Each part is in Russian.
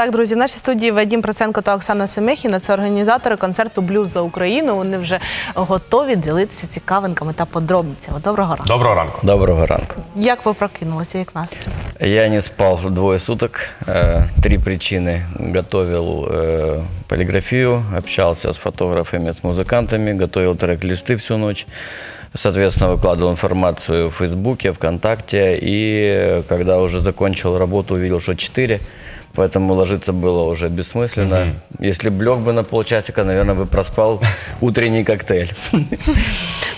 Так, друзі, в нашій студії Вадім Проценко та Оксана Семехіна. Це організатори концерту Блюз за Україну. Вони вже готові ділитися цікавинками та подробицями. Доброго ранку. Доброго ранку. Доброго ранку. Як ви прокинулися? Як настрій? Я не спал двое суток. Э, Три причины. Готовил э, полиграфию, общался с фотографами, с музыкантами, готовил трек-листы всю ночь. Соответственно, выкладывал информацию в Фейсбуке, ВКонтакте. И э, когда уже закончил работу, увидел, что 4. Поэтому ложиться было уже бессмысленно. Если б лег бы на полчасика, наверное, бы проспал утренний коктейль.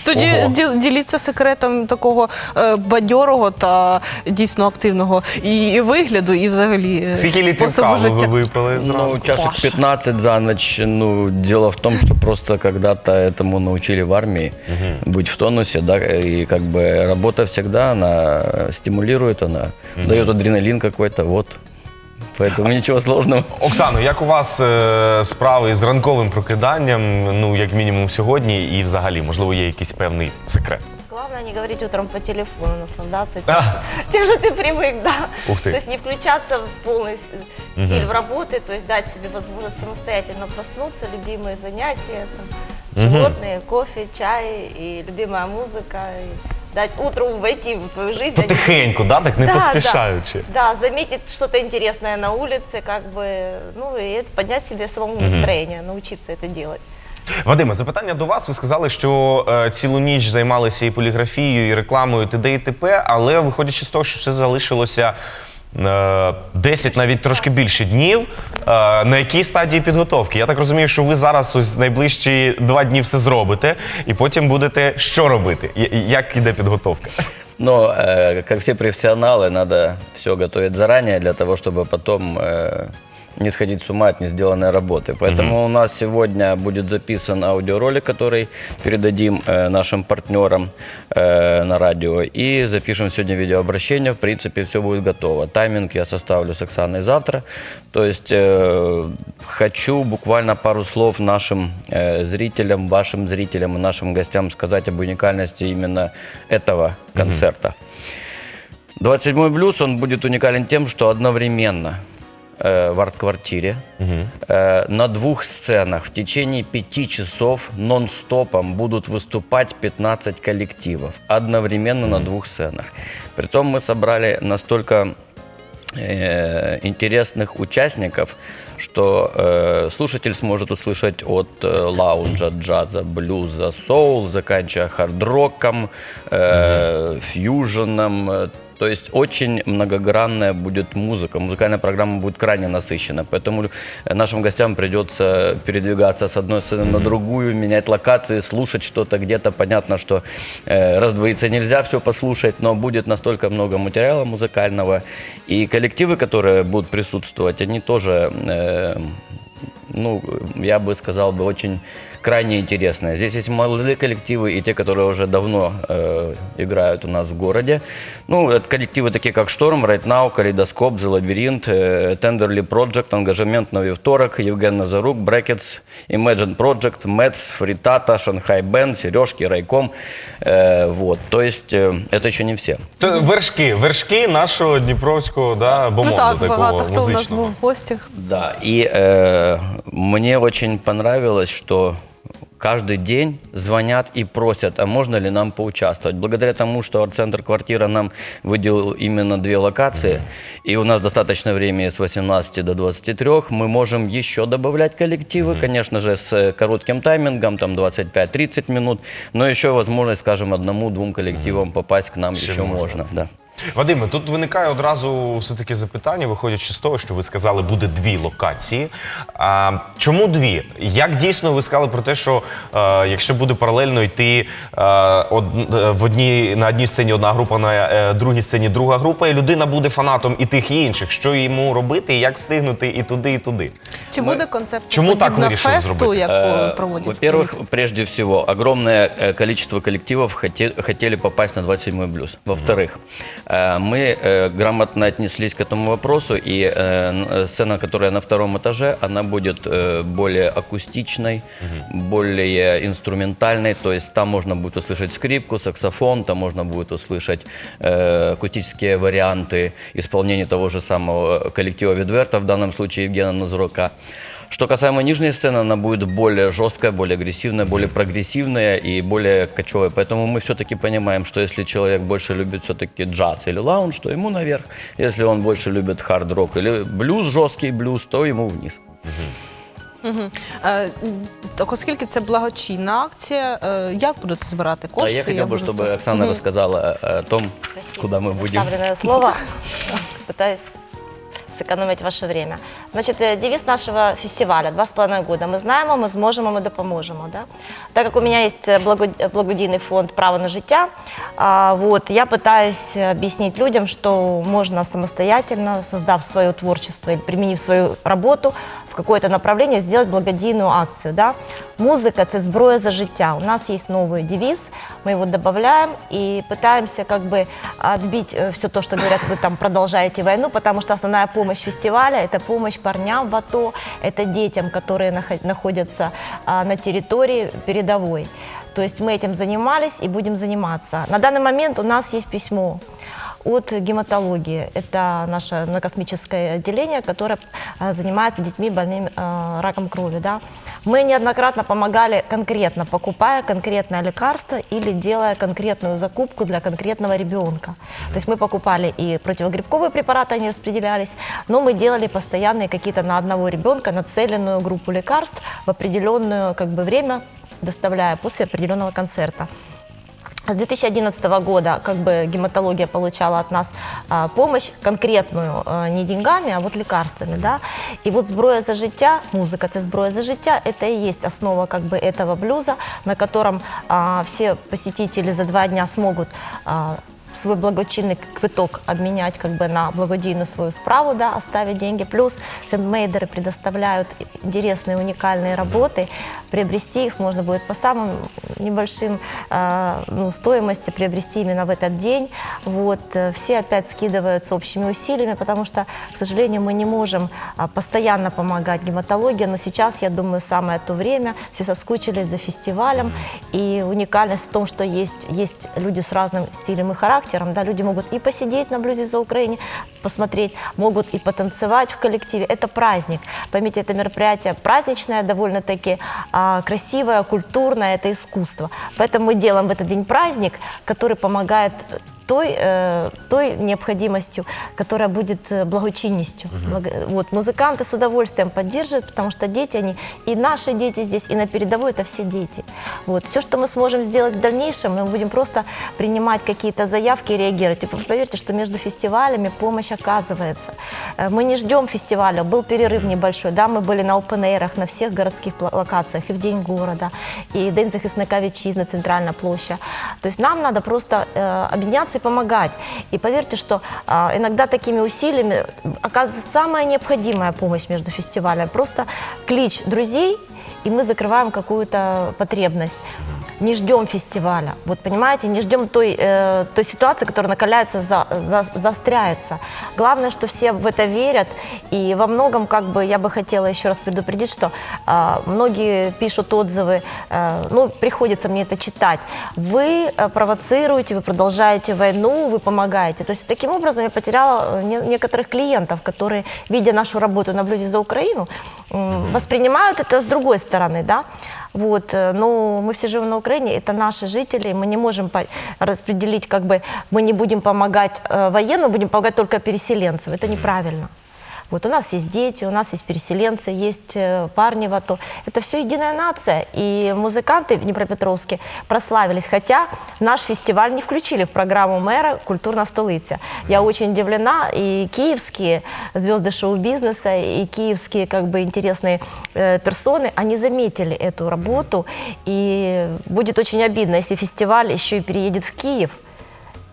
Тоді Ого. ді- діліться секретом такого е, бадьорого та дійсно активного і, і вигляду, і взагалі е, Скільки літрів способу кави ви життя. випили Ну, зранку? чашек 15 за ночь. Ну, дело в том, что просто когда-то этому научили в армии быть в тонусе, да, и как бы работа всегда, она стимулирует, она дает адреналин какой-то, вот. Поэтому ничего сложного. Оксано, як у вас е, справи з ранковим прокиданням, ну як мінімум сьогодні, і взагалі, можливо, є якийсь певний секрет? Главное не говорить утром по телефону, наслаждаться тем, что, тем, что ты привык, да. Ух ты. То есть не включаться в полный с- стиль в работы, то есть дать себе возможность самостоятельно проснуться, любимые занятия, там, животные, кофе, чай и любимая музыка. И дать утру войти в твою жизнь. дать- Потихеньку, да, так не Да, поспішаючи. Да, да, заметить что-то интересное на улице, как бы, ну и это поднять себе самому настроение, научиться это делать. Вадиме, запитання до вас. Ви сказали, що е, цілу ніч займалися і поліграфією, і рекламою, і т.д. і т.п., але виходячи з того, що ще залишилося е, 10, навіть трошки більше днів. е, на якій стадії підготовки? Я так розумію, що ви зараз ось найближчі два дні все зробите, і потім будете що робити? Я- Як іде підготовка? Но, э, как все профессионалы, надо все готовить заранее для того, чтобы потом э, Не сходить с ума от не сделанной работы. Поэтому у нас сегодня будет записан аудиоролик, который передадим э, нашим партнерам э, на радио. И запишем сегодня видеообращение. В принципе, все будет готово. Тайминг я составлю с Оксаной завтра. То есть э, хочу буквально пару слов нашим э, зрителям, вашим зрителям и нашим гостям сказать об уникальности именно этого концерта. 27-й блюз, он будет уникален тем, что одновременно э, в арт-квартире э, на двух сценах в течение пяти часов нон-стопом будут выступать 15 коллективов одновременно на двух сценах. Притом мы собрали настолько э, интересных участников, что э, слушатель сможет услышать от э, лаунжа, джаза, блюза, соул, заканчивая хард-роком, э, фьюженом. То есть очень многогранная будет музыка. Музыкальная программа будет крайне насыщена. Поэтому э, нашим гостям придется передвигаться с одной сцены на другую, менять локации, слушать что-то где-то. Понятно, что э, раздвоиться нельзя все послушать, но будет настолько много материала музыкального. И коллективы, которые будут присутствовать, они тоже, э, ну, я бы сказал бы, очень крайне интересные. Здесь есть молодые коллективы и те, которые уже давно э, играют у нас в городе. Ну, это коллективы такие, как «Шторм», «Right Now», «Калейдоскоп», «The Labyrinth», э, «Tenderly Project», «Ангажемент на вівторок», «Евген Назарук», «Brackets», «Imagine Project», «Мэтс», «Фритата», «Шанхай Бенд», «Сережки», «Райком». Э, вот, то есть э, это еще не все. Це вершки, вершки нашого дніпровського да, Ну бомонду так, такого багато хто у нас музичного. був в гостях. Да, и э, мне очень понравилось, что каждый день звонят и просят, а можно ли нам поучаствовать. Благодаря тому, что арт-центр «Квартира» нам выделил именно две локации, и у нас достаточно времени с 18 до 23, мы можем еще добавлять коллективы, конечно же, с э, коротким таймингом, там 25-30 минут, но еще возможность, скажем, одному-двум коллективам попасть к нам Еще еще можно. можно. Да. Вадиме, тут виникає одразу все-таки запитання, виходячи з того, що ви сказали, буде дві локації. А, чому дві? Як дійсно ви сказали про те, що е, якщо буде паралельно йти е, од, е, в одній, на одній сцені одна група, на е, другій сцені друга група, і людина буде фанатом і тих, і інших, що йому робити, і як встигнути і туди, і туди? Чи буде концепція Чому так подібна вирішили фесту, зробити? як Э, е, проводять? Во-первых, прежде всего, огромное э, количество коллективов хоте- хотели попасть на 27-й блюз. Во-вторых, Э, Мы э, грамотно отнеслись к этому вопросу, и э, э, сцена, которая на втором этаже, она будет э, более акустичной, более инструментальной, то есть там можно будет услышать скрипку, саксофон, там можно будет услышать э, акустические варианты исполнения того же самого коллектива Ведверта, в данном случае Евгена Назурака. Что касаемо нижней сцены, она будет более жесткая, более агрессивная, более прогрессивная и более кочевая. Поэтому мы все-таки понимаем, что если человек больше любит все-таки джаз или лаунж, то ему наверх. Если он больше любит хард-рок или блюз, жесткий блюз, то ему вниз. Е, Так, оскільки це благочинна акція, е, як будете збирати А кошти? я хотел бы, буду чтобы то- Оксана рассказала о том, Спасибо. куда мы будем. Предоставленное слово. Пытаюсь сэкономить ваше время. Значит, э, девиз нашего фестиваля «Два с половиной года». Мы знаем, мы сможем, мы допоможем. Да? Так как у меня есть э, благо- благодійный фонд «Право на життя», а, вот, я пытаюсь объяснить людям, что можно самостоятельно, создав свое творчество или применив свою работу какое-то направление, сделать благодійную акцию. Да? Музыка – это зброя за життя. У нас есть новый девиз, мы его добавляем и пытаемся как бы отбить все то, что говорят, вы там продолжаете войну, потому что основная помощь фестиваля – это помощь парням в АТО, это детям, которые нахо- находятся а, на территории передовой. То есть мы этим занимались и будем заниматься. На данный момент у нас есть письмо от гематологии. Это наше космическое отделение, которое а, занимается детьми больными а, раком крови. Да? Мы неоднократно помогали конкретно, покупая конкретное лекарство или делая конкретную закупку для конкретного ребенка. То есть мы покупали и противогрибковые препараты, они распределялись, но мы делали постоянные какие-то на одного ребенка нацеленную группу лекарств в определенное как бы, время, доставляя после определенного концерта. С 2011 года как бы гематология получала от нас а, помощь конкретную, а, не деньгами, а вот лекарствами, да. И вот зброя за життя, музыка, это зброя за життя, это и есть основа как бы этого блюза, на котором а, все посетители за два дня смогут а, свой благочинный квиток обменять как бы на благодійную свою справу, да, оставить деньги. Плюс хендмейдеры предоставляют интересные, уникальные работы. Приобрести их можно будет по самым небольшим э, ну, стоимости, приобрести именно в этот день. Вот. э, Все опять скидываются общими усилиями, потому что, к сожалению, мы не можем а, постоянно помогать гематологии, но сейчас, я думаю, самое то время. Все соскучились за фестивалем. И уникальность в том, что есть, есть люди с разным стилем и характером. Да, люди могут и посидеть на блюзе за Украине, посмотреть, могут и потанцевать в коллективе. Это праздник. Поймите, это мероприятие праздничное довольно-таки, а, красивое, культурное, это искусство. Поэтому мы делаем в этот день праздник, который помогает той, э, той необходимостью, которая будет э, благочинностью. Благо- вот, музыканты с удовольствием поддерживают, потому что дети, они и наши дети здесь, и на передовой это все дети. Вот. Все, что мы сможем сделать в дальнейшем, мы будем просто принимать какие-то заявки и реагировать. И поверьте, что между фестивалями помощь оказывается. Э, Мы не ждем фестиваля, был перерыв небольшой, да, мы были на опен на всех городских локациях, и в День города, и День захисника вітчизни, центральная площадь. То есть нам надо просто э, объединяться и помогать. И поверьте, что э, иногда такими усилиями оказывается самая необходимая помощь между фестивалями. Просто клич друзей, и мы закрываем какую-то потребность. Не ждем фестиваля, вот понимаете, не ждем той, э, той ситуации, которая накаляется, за, за- заостряется. Главное, что все в это верят, и во многом, как бы, я бы хотела еще раз предупредить, что э, многие пишут отзывы, э, ну, приходится мне это читать. Вы э, провоцируете, вы продолжаете войну, вы помогаете. То есть таким образом я потеряла э, не- некоторых клиентов, которые, видя нашу работу на блюзе за Украину, м, воспринимают это с другой стороны, да. Вот, э, но мы все живем на Украине, это наши жители, мы не можем распределить, как бы мы не будем помогать э, военным, будем помогать только переселенцам. Это неправильно. Вот у нас есть дети, у нас есть переселенцы, есть э, парни в АТО. Это все единая нация. И музыканты в Днепропетровске прославились. Хотя наш фестиваль не включили в программу мэра «Культурная столица». Я очень удивлена. И киевские звезды шоу-бизнеса, и киевские как бы интересные э, персоны, они заметили эту работу. И будет очень обидно, если фестиваль еще и переедет в Киев.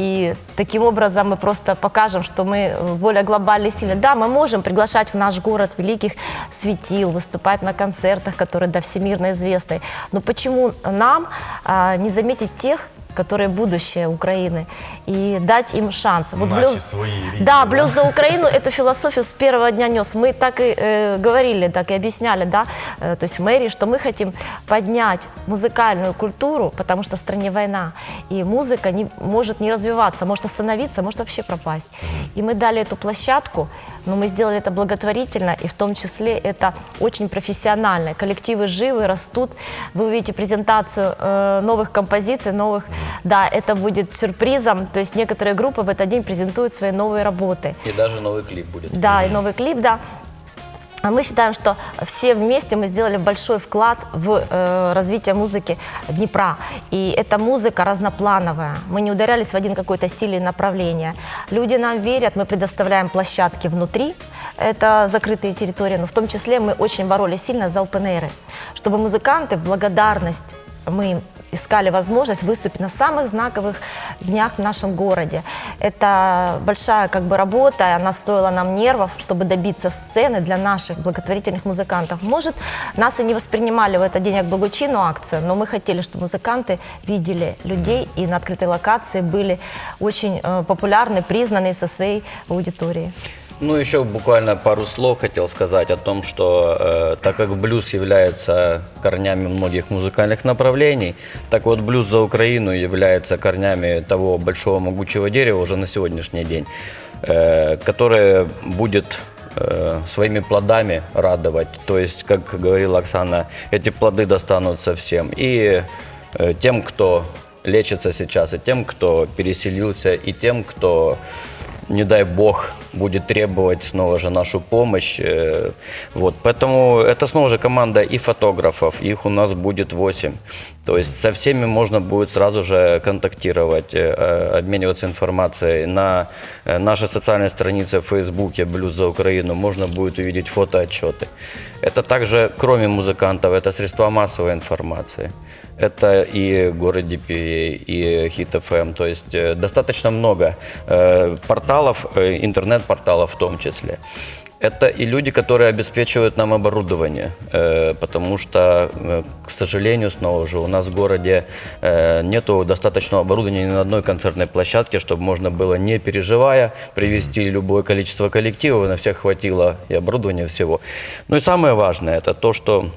И таким образом мы просто покажем, что мы более глобальные силы. Да, мы можем приглашать в наш город великих светил, выступать на концертах, которые да, всемирно известны. Но почему нам а, не заметить тех, которые будущее Украины, и дать им шанс. Вот Наши блюз, свои да? блюз за Украину эту философию с первого дня нес. Мы так и э, говорили, так и объясняли, да, э, то есть в мэрии, что мы хотим поднять музыкальную культуру, потому что в стране война, и музыка не, может не развиваться, может остановиться, может вообще пропасть. И мы дали эту площадку, но мы сделали это благотворительно, и в том числе это очень профессионально. Коллективы живы, растут. Вы увидите презентацию э, новых композиций, новых, да, это будет сюрпризом, то есть некоторые группы в этот день презентуют свои новые работы. И даже новый клип будет. Да, и новый клип, да. А мы считаем, что все вместе мы сделали большой вклад в э, развитие музыки Днепра. И эта музыка разноплановая. Мы не ударялись в один какой-то стиль или направление. Люди нам верят, мы предоставляем площадки внутри. Это закрытые территории, но в том числе мы очень боролись сильно за open чтобы музыканты в благодарность мы им искали возможность выступить на самых знаковых днях в нашем городе. Это большая как бы работа, она стоила нам нервов, чтобы добиться сцены для наших благотворительных музыкантов. Может, нас и не воспринимали в этот день как благочинную акцию, но мы хотели, чтобы музыканты видели людей и на открытой локации были очень э, популярны, признаны со своей аудиторией. Ну, еще буквально пару слов хотел сказать о том, что э, так как блюз является корнями многих музыкальных направлений, так вот блюз за Украину является корнями того большого могучего дерева уже на сегодняшний день, э, которое будет э, своими плодами радовать. То есть, как говорила Оксана, эти плоды достанутся всем. И э, тем, кто лечится сейчас, и тем, кто переселился, и тем, кто не дай бог, будет требовать снова же нашу помощь. Э, Вот. Поэтому это снова же команда и фотографов, их у нас будет 8. То есть со всеми можно будет сразу же контактировать, э, э, обмениваться информацией. На э, нашей социальной странице в Фейсбуке «Блюз за Украину» можно будет увидеть фотоотчеты. Это также, кроме музыкантов, это средства массовой информации. Это и город DPA, и Hit FM. То есть э, достаточно много э, порталов, э, интернет-порталов в том числе. Это и люди, которые обеспечивают нам оборудование, потому что, к сожалению, снова же, у нас в городе нету достаточного оборудования ни на одной концертной площадке, чтобы можно было, не переживая, привести любое количество коллективов, на всех хватило и оборудования всего. Ну и самое важное, это то, что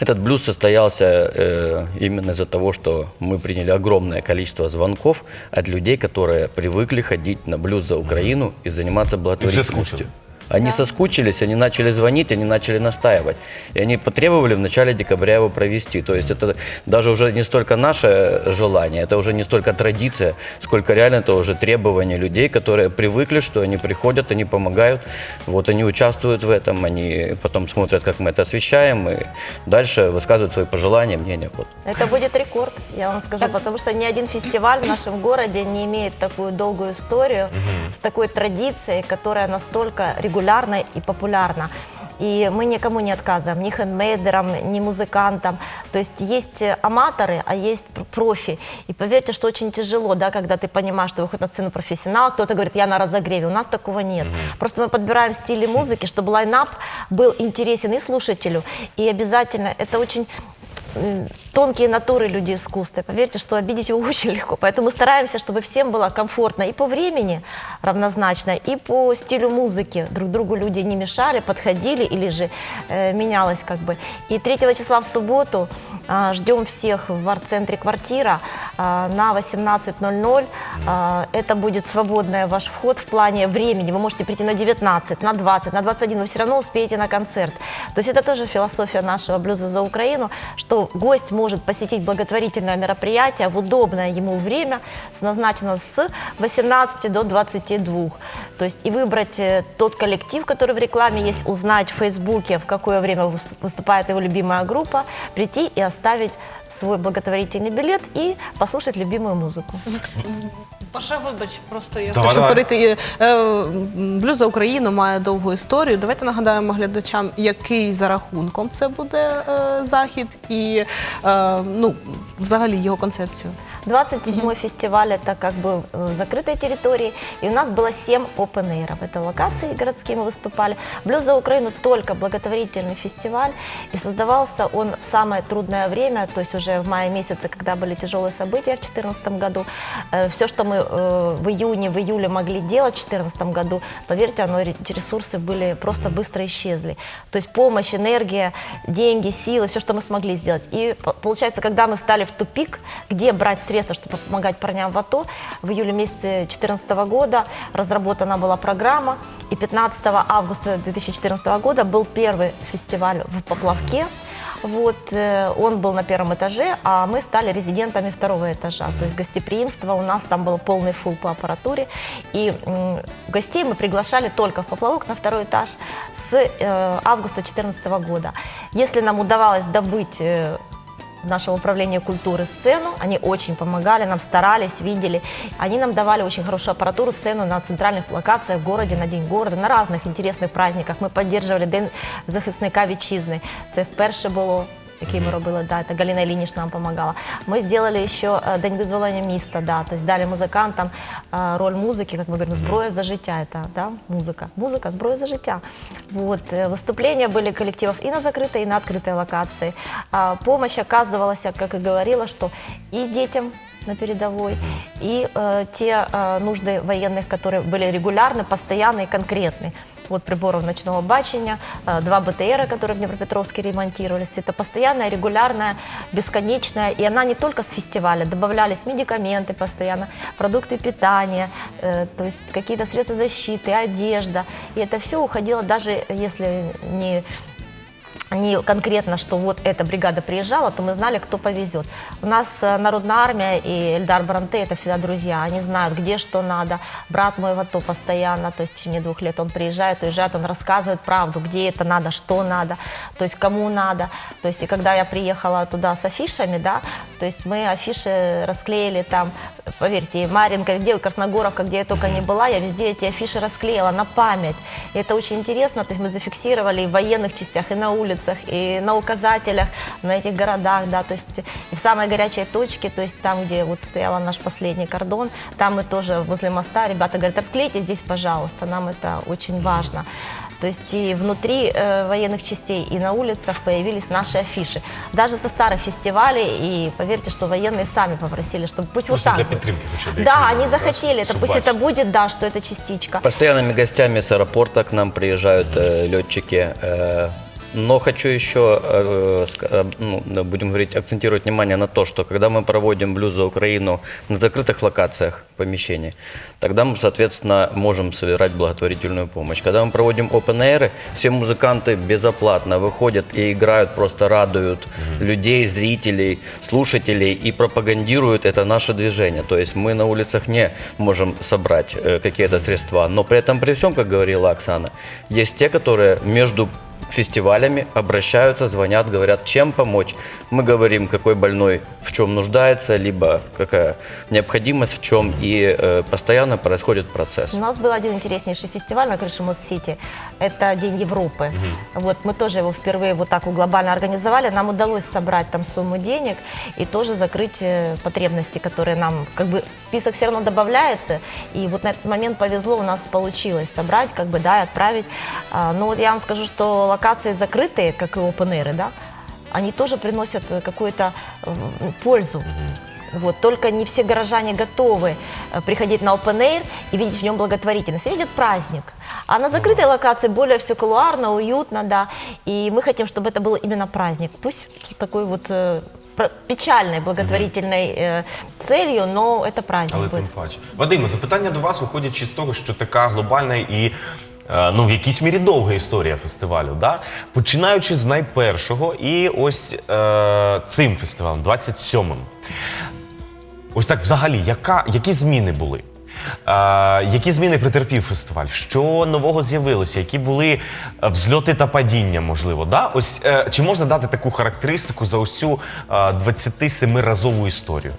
этот блюз состоялся э, именно из-за того, что мы приняли огромное количество звонков от людей, которые привыкли ходить на блюз за Украину и заниматься благотворительностью. Они соскучились, они начали звонить, они начали настаивать. И они потребовали в начале декабря его провести. То есть это даже уже не столько наше желание, это уже не столько традиция, сколько реально это уже требование людей, которые привыкли, что они приходят, они помогают, вот они участвуют в этом, они потом смотрят, как мы это освещаем, и дальше высказывают свои пожелания, мнения. Вот. Это будет рекорд, я вам скажу, потому что ни один фестиваль в нашем городе не имеет такую долгую историю с такой традицией, которая настолько регулярна и популярна. И мы никому не отказываем, ни хендмейдерам, ни музыкантам. То есть есть аматоры, а есть пр- профи. И поверьте, что очень тяжело, да, когда ты понимаешь, что выходит на сцену профессионал, кто-то говорит, я на разогреве. У нас такого нет. Просто мы подбираем стили музыки, чтобы лайнап был интересен и слушателю. И обязательно это очень тонкие натуры люди искусства. Поверьте, что обидеть его очень легко. Поэтому стараемся, чтобы всем было комфортно и по времени равнозначно, и по стилю музыки. Друг другу люди не мешали, подходили или же э, менялось как бы. И 3 числа в субботу а, ждем всех в арт-центре «Квартира» а, на 18.00. А, это будет свободный ваш вход в плане времени. Вы можете прийти на 19, на 20, на 21, вы все равно успеете на концерт. То есть это тоже философия нашего блюза за Украину, что гость может посетить благотворительное мероприятие в удобное ему время, с назначенного с 18 до 22. То есть и выбрать э, тот коллектив, который в рекламе есть, узнать в Фейсбуке, в какое время выс- выступает его любимая группа, прийти и оставить свой благотворительный билет и послушать любимую музыку. Паша, вибач, просто я Давай, хочу давай. перейти. Е, е, Блюз за Україну має довгу історію. Давайте нагадаємо глядачам, який за рахунком це буде е, захід і е, ну, взагалі його концепцію. 27-й фестиваль это как бы э, закрытая территория. И у нас было 7 open air. Это локации городские мы выступали. Блюз за Украину только благотворительный фестиваль. И создавался он в самое трудное время, то есть уже в мае месяце, когда были тяжелые события в 2014 году. Все, что мы э, в июне, в июле могли делать в 2014 году, поверьте, оно, эти ресурсы были просто быстро исчезли. То есть помощь, энергия, деньги, силы, все, что мы смогли сделать. И по- получается, когда мы стали в тупик, где брать средства, чтобы помогать парням в АТО, в июле месяце 2014 года разработана была программа, и 15 августа 2014 года был первый фестиваль в Поплавке. Вот, э, он был на первом этаже, а мы стали резидентами второго этажа. То есть гостеприимство, у нас там был полный фул по аппаратуре. И гостей мы приглашали только в поплавок на второй этаж с э, августа 2014 года. Если нам удавалось добыть э, нашего управления культуры сцену. Они очень помогали, нам старались, видели. Они нам давали очень хорошую аппаратуру, сцену на центральных локациях в городе, на День города, на разных интересних праздниках. Ми підтримували День захисника вітчизни. Це вперше було. Який ми робили, да, это Галина Ильинич нам помогала. Мы сделали еще э, День вызволения міста, да, то есть дали музыкантам э, роль музыки, как мы говорим, зброя за життя, это, да, музыка. Музыка, зброя за життя. Вот, э, выступления были коллективов и на закрытой, и на открытой локации. А, помощь оказывалась, как и говорила, что и детям на передовой, и э, те э, нужды военных, которые были регулярны, постоянные и конкретные. Вот приборов ночного бачения, э, два БТРа, которые в Днепропетровске ремонтировались. Это постоянная, регулярная, бесконечная. И она не только с фестиваля. Добавлялись медикаменты постоянно, продукты питания, э, то есть какие-то средства защиты, одежда. И это все уходило, даже если не не конкретно, что вот эта бригада приезжала, то мы знали, кто повезет. У нас э, Народная армия и Эльдар Бранте это всегда друзья. Они знают, где что надо. Брат мой в АТО постоянно, то есть в течение двух лет он приезжает, уезжает, он рассказывает правду, где это надо, что надо, то есть кому надо. То есть и когда я приехала туда с афишами, да, то есть мы афиши расклеили там, поверьте, и Маринка, где Красногоровка, где я только не была, я везде эти афиши расклеила на память. И это очень интересно, то есть мы зафиксировали и в военных частях, и на улицах, и на указателях, на этих городах, да, то есть и в самой горячей точке, то есть там, где вот стоял наш последний кордон, там мы тоже возле моста, ребята говорят, расклейте здесь, пожалуйста, нам это очень важно. То есть и внутри э, военных частей, и на улицах появились наши афиши. Даже со старых фестивалей, и поверьте, что военные сами попросили, чтобы пусть вот Просто так для будет. підтримки хоча б. Да, як они мінімум, захотели, это щоб пусть это бачити. будет, да, что это частичка. Постоянными гостями с аэропорта к нам приезжают э, летчики. э, но хочу еще, э, э, ну, будем говорить, акцентировать внимание на то, что когда мы проводим блюз за Украину на закрытых локациях помещений, тогда мы, соответственно, можем собирать благотворительную помощь. Когда мы проводим open air, все музыканты безоплатно выходят и играют, просто радуют людей, зрителей, слушателей и пропагандируют это наше движение. То есть мы на улицах не можем собрать э, какие-то средства, но при этом при всем, как говорила Оксана, есть те, которые между фестивалями обращаются, звонят, говорят, чем помочь. Мы говорим, какой больной в чем нуждается, либо какая необходимость в чем, и э, постоянно происходит процесс. У нас был один интереснейший фестиваль на крыше Мост-Сити. Это День Европы. Вот мы тоже его впервые вот так глобально организовали. Нам удалось собрать там сумму денег и тоже закрыть э, потребности, которые нам, как бы список все равно добавляется. И вот на этот момент повезло, у нас получилось собрать, как бы, да, и отправить. А, Но вот я вам скажу, что локации закрытые, как и open да, они тоже приносят э, какую-то э, пользу. Вот, только не все горожане готовы э, приходить на open air и видеть в нем благотворительность. И видят праздник. А на закрытой локации более все кулуарно, уютно, да. И мы хотим, чтобы это был именно праздник. Пусть такой вот печальной благотворительной э, целью, но это праздник Але будет. тим паче. Вадиме, запитання до вас виходячи з того, що така глобальна і е, ну, в якійсь мірі довга історія фестивалю. Да? Починаючи з найпершого і ось е, цим фестивалем, 27-м. Ось так взагалі, яка, які зміни були? Е, які зміни претерпів фестиваль? Що нового з'явилося? Які були е, взльоти та падіння, можливо? Да? Ось, е, чи можна дати таку характеристику за ось цю е, 27-разову історію?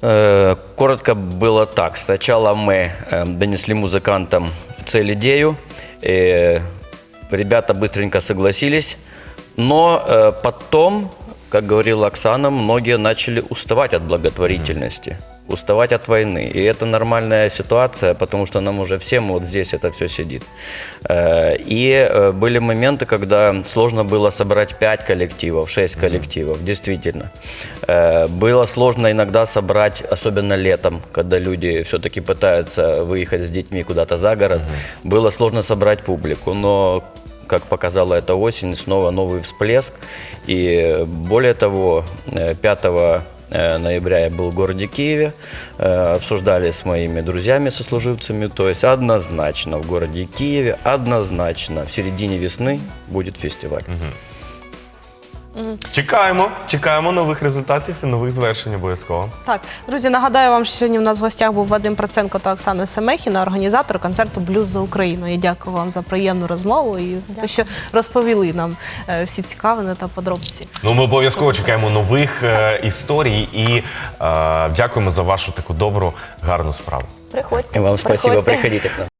Э, Коротко было так. Сначала мы э, донесли музыкантам Цель-идею. э, Ребята быстренько согласились. Но э, потом, как говорила Оксана, многие начали уставать от благотворительности, уставать от войны. И это нормальная ситуация, потому что нам уже всем вот здесь это все сидит. Э, И э, были моменты, когда сложно было собрать 5 коллективов, 6 коллективов, действительно. Э, Было сложно иногда собрать, особенно летом, когда люди все-таки пытаются выехать с детьми куда-то за город. Было сложно собрать публику, но как показала эта осень, снова новый всплеск. И более того, э, 5 э, ноября я был в городе Киеве, э, обсуждали с моими друзьями, сослуживцами, то есть однозначно в городе Киеве, однозначно в середине весны будет фестиваль. Чекаємо, чекаємо нових результатів і нових звершень обов'язково. Так, друзі, нагадаю вам, що сьогодні у нас в гостях був Вадим Проценко та Оксана Семехіна, організатор концерту Блюз за Україну. І дякую вам за приємну розмову і за те, що розповіли нам е, всі цікавини та подробиці. Ну, ми обов'язково чекаємо нових е, історій і е, дякуємо за вашу таку добру, гарну справу. Приходьте. Вам спасибо, приходьте. приходите к нам.